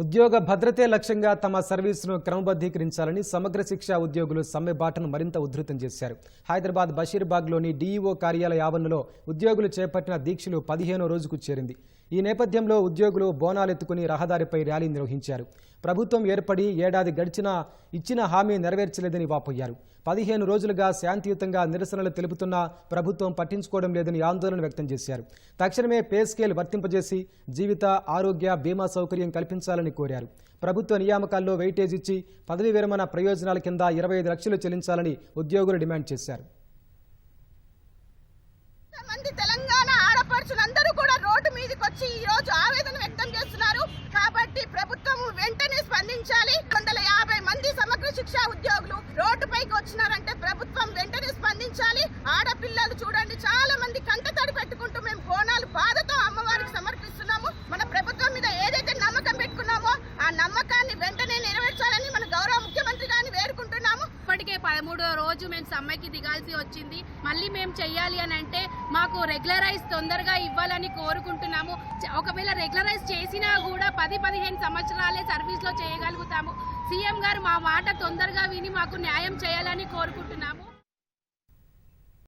ఉద్యోగ భద్రతే లక్ష్యంగా తమ సర్వీసును క్రమబద్ధీకరించాలని సమగ్ర శిక్ష ఉద్యోగులు సమ్మె బాటను మరింత ఉధృతం చేశారు. హైదరాబాద్ బషీర్బాగ్లోని డీఈఓ కార్యాలయ ఆవరణలో ఉద్యోగులు చేపట్టిన దీక్షలు పదిహేనో రోజుకు చేరింది. ఈ నేపథ్యంలో ఉద్యోగులు బోనాలెత్తుకుని రహదారిపై ర్యాలీ నిర్వహించారు. ప్రభుత్వం ఏర్పడి ఏడాది గడిచినా ఇచ్చిన హామీ నెరవేర్చలేదని వాపోయారు. పదిహేను రోజులుగా శాంతియుతంగా నిరసనలు తెలుపుతున్నా ప్రభుత్వం పట్టించుకోవడం లేదని ఆందోళన వ్యక్తం చేశారు. తక్షణమే పే స్కేల్ వర్తింపజేసి జీవిత ఆరోగ్య బీమా సౌకర్యం కల్పించాలని కోరారు. ప్రభుత్వ నియామకాల్లో వెయిటేజ్ ఇచ్చి పదవీ విరమణ ప్రయోజనాల కింద ఇరవై ఐదు లక్షలు చెల్లించాలని ఉద్యోగులు డిమాండ్ చేశారు. మంది తెలంగాణ ఆడపడుచులందరూ కూడా రోడ్డు మీదకి వచ్చి ఈ రోజు ఆవేదన వ్యక్తం చేస్తున్నారు. కాబట్టి ప్రభుత్వం వెంటనే స్పందించాలి. వందల యాభై మంది సమగ్ర శిక్షా ఉద్యోగులు రోడ్డుపైకి వచ్చినారంటే ప్రభుత్వం వెంటనే స్పందించి పదమూడో రోజు మేము సమ్మెకి దిగాల్సి వచ్చింది. మళ్ళీ మేము చెయ్యాలి అని అంటే మాకు రెగ్యులరైజ్ తొందరగా ఇవ్వాలని కోరుకుంటున్నాము. ఒకవేళ రెగ్యులరైజ్ చేసినా కూడా పది పదిహేను సంవత్సరాలే సర్వీస్లో చేయగలుగుతాము. సీఎం గారు మా మాట తొందరగా విని మాకు న్యాయం చేయాలని కోరుకుంటున్నాము.